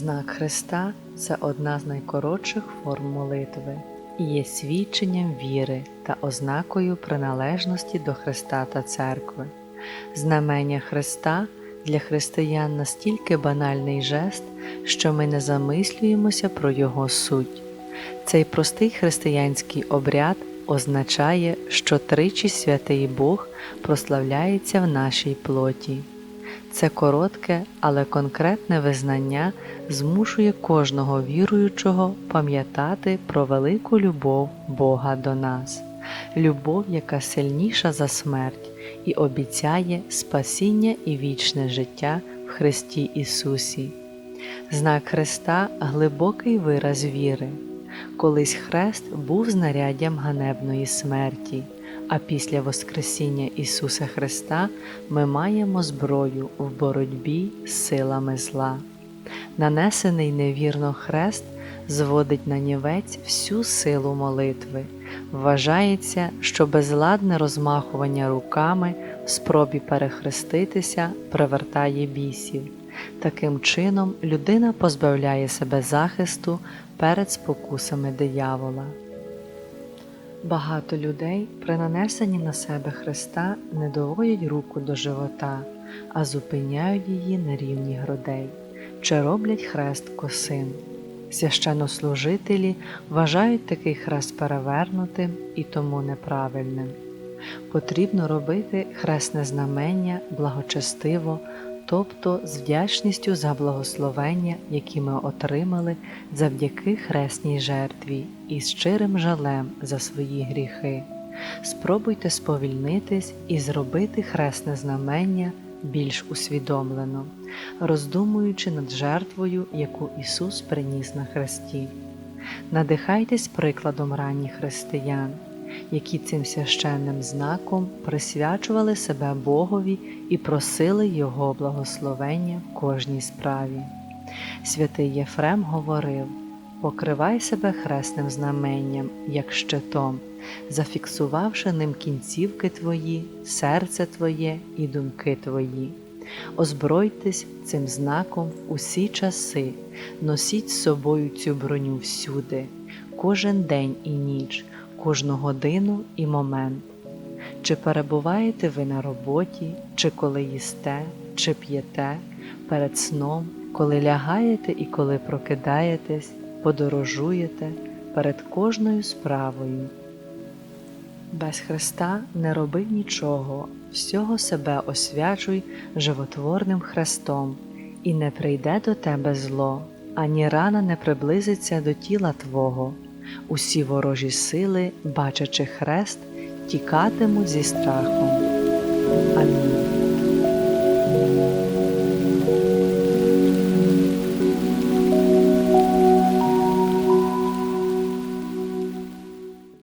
Знак Христа це одна з найкоротших форм молитви і є свідченням віри та ознакою приналежності до Христа та Церкви. Знамення Христа для християн настільки банальний жест, що ми не замислюємося про його суть. Цей простий християнський обряд означає, що тричі святий Бог прославляється в нашій плоті. Це коротке, але конкретне визнання змушує кожного віруючого пам'ятати про велику любов Бога до нас, любов, яка сильніша за смерть і обіцяє спасіння і вічне життя в Христі Ісусі. Знак Христа глибокий вираз віри. Колись хрест був знаряддям ганебної смерті, а після Воскресіння Ісуса Христа ми маємо зброю в боротьбі з силами зла. Нанесений невірно хрест зводить на нівець всю силу молитви. Вважається, що безладне розмахування руками в спробі перехреститися привертає бісів. Таким чином, людина позбавляє себе захисту перед спокусами диявола. Багато людей при нанесенні на себе хреста не доводять руку до живота, а зупиняють її на рівні грудей чи роблять хрест косим. Священнослужителі вважають такий хрест перевернутим і тому неправильним. Потрібно робити хресне знамення благочестиво, тобто з вдячністю за благословення, які ми отримали завдяки хресній жертві і щирим жалем за свої гріхи. Спробуйте сповільнитись і зробити хресне знамення більш усвідомлено, роздумуючи над жертвою, яку Ісус приніс на хресті. Надихайтесь прикладом ранніх християн, які цим священним знаком присвячували себе Богові і просили Його благословення в кожній справі. Святий Єфрем говорив: покривай себе хресним знаменням, як щитом, зафіксувавши ним кінцівки твої, серце твоє і думки твої. Озбройтесь цим знаком усі часи, носіть з собою цю броню всюди, кожен день і ніч, кожну годину і момент. Чи перебуваєте ви на роботі, чи коли їсте, чи п'єте, перед сном, коли лягаєте і коли прокидаєтесь, подорожуєте перед кожною справою. Без Христа не роби нічого, всього себе освячуй животворним хрестом, і не прийде до тебе зло, ані рана не приблизиться до тіла Твого. Усі ворожі сили, бачачи хрест, тікатимуть зі страхом. Амінь.